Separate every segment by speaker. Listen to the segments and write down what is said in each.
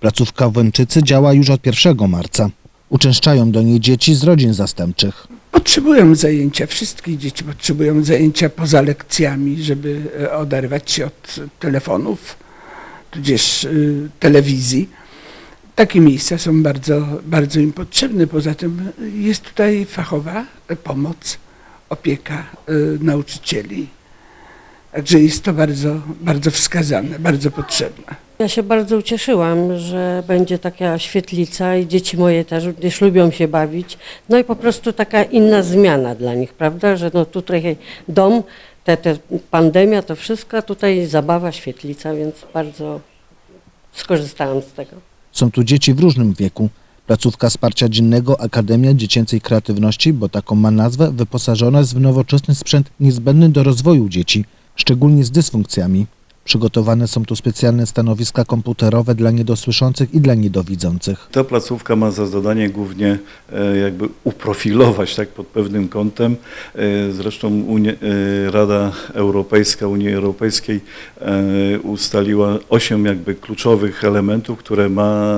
Speaker 1: Placówka w działa już od 1 marca. Uczęszczają do niej dzieci z rodzin zastępczych.
Speaker 2: Potrzebują zajęcia, wszystkie dzieci potrzebują zajęcia poza lekcjami, żeby e, oderwać się od telefonów, tudzież y, telewizji. Takie miejsca są bardzo, bardzo im potrzebne. Poza tym jest tutaj fachowa e, pomoc, opieka y, nauczycieli. Także jest to bardzo, bardzo wskazane, bardzo potrzebne.
Speaker 3: Ja się bardzo ucieszyłam, że będzie taka świetlica i dzieci moje też gdzieś lubią się bawić. No i po prostu taka inna zmiana dla nich, prawda? Że no tutaj dom, te, te pandemia, to wszystko, tutaj zabawa, świetlica, więc bardzo skorzystałam z tego.
Speaker 1: Są tu dzieci w różnym wieku. Placówka Wsparcia Dziennego Akademia Dziecięcej Kreatywności, bo taką ma nazwę, wyposażona jest w nowoczesny sprzęt niezbędny do rozwoju dzieci, szczególnie z dysfunkcjami. Przygotowane są tu specjalne stanowiska komputerowe dla niedosłyszących i dla niedowidzących.
Speaker 4: Ta placówka ma za zadanie głównie e, jakby uprofilować tak pod pewnym kątem. E, Zresztą Unia, e, Rada Europejska Unii Europejskiej ustaliła osiem jakby kluczowych elementów, które ma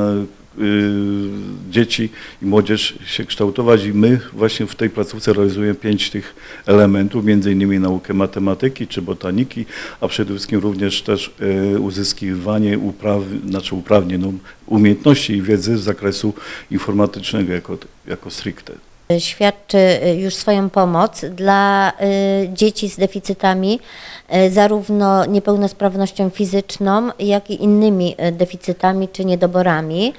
Speaker 4: dzieci i młodzież się kształtować i my właśnie w tej placówce realizujemy pięć tych elementów, między innymi naukę matematyki czy botaniki, a przede wszystkim również też y, uzyskiwanie upraw, znaczy uprawnień, no, umiejętności i wiedzy z zakresu informatycznego jako, jako stricte.
Speaker 5: Świadczy y, już swoją pomoc dla y, dzieci z deficytami, y, zarówno niepełnosprawnością fizyczną, jak i innymi deficytami czy niedoborami.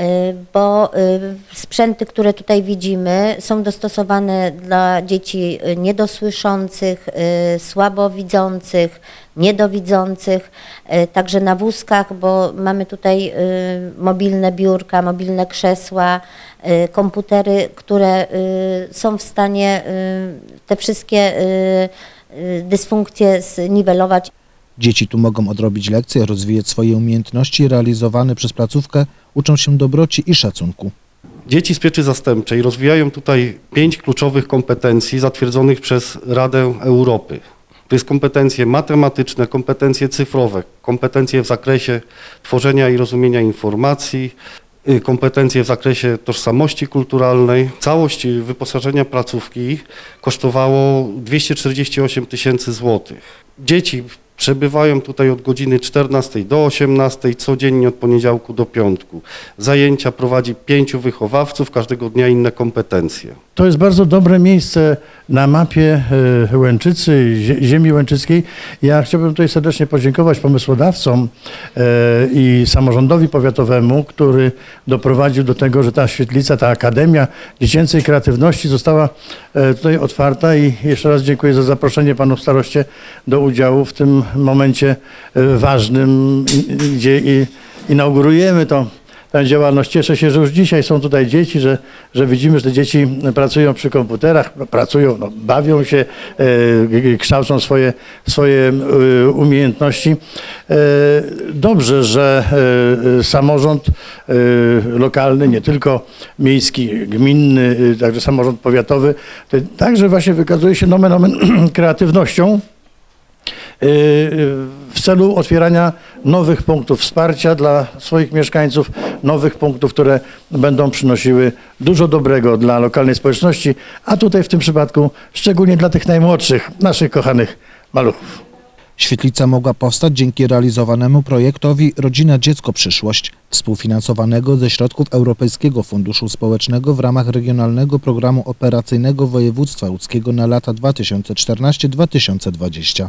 Speaker 5: Y, Bo y, sprzęty, które tutaj widzimy, są dostosowane dla dzieci y, niedosłyszących, słabowidzących, niedowidzących, także na wózkach, bo mamy tutaj mobilne biurka, mobilne krzesła, komputery, które są w stanie te wszystkie dysfunkcje zniwelować.
Speaker 1: Dzieci tu mogą odrobić lekcje, rozwijać swoje umiejętności realizowane przez placówkę, uczą się dobroci i szacunku.
Speaker 6: Dzieci z pieczy zastępczej rozwijają tutaj pięć kluczowych kompetencji zatwierdzonych przez Radę Europy. To jest kompetencje matematyczne, kompetencje cyfrowe, kompetencje w zakresie tworzenia i rozumienia informacji, y, kompetencje w zakresie tożsamości kulturalnej. Całość wyposażenia placówki kosztowało 248 tysięcy złotych. Dzieci przebywają tutaj od godziny 14 do 18, codziennie od poniedziałku do piątku. Zajęcia prowadzi pięciu wychowawców, każdego dnia inne kompetencje.
Speaker 7: To jest bardzo dobre miejsce na mapie e, Łęczycy, zie- ziemi łęczyckiej. Ja chciałbym tutaj serdecznie podziękować pomysłodawcom e, i samorządowi powiatowemu, który doprowadził do tego, że ta świetlica, ta Akademia Dziecięcej Kreatywności została e, tutaj otwarta i jeszcze raz dziękuję za zaproszenie panu staroście do udziału w tym momencie e, ważnym, gdzie inaugurujemy to tę działalność. Cieszę się, że już dzisiaj są tutaj dzieci, że, że widzimy, że te dzieci pracują przy komputerach, pracują, no, bawią się, e, kształcą swoje, swoje e, umiejętności. Dobrze, że samorząd lokalny, nie tylko miejski, gminny, także samorząd powiatowy, także właśnie wykazuje się nomen omen kreatywnością w celu otwierania nowych punktów wsparcia dla swoich mieszkańców, nowych punktów, które będą przynosiły dużo dobrego dla lokalnej społeczności, a tutaj w tym przypadku szczególnie dla tych najmłodszych, naszych kochanych maluchów.
Speaker 1: Świetlica mogła powstać dzięki realizowanemu projektowi Rodzina Dziecko Przyszłość, współfinansowanego ze środków Europejskiego Funduszu Społecznego w ramach Regionalnego Programu Operacyjnego Województwa Łódzkiego na lata 2014-2020.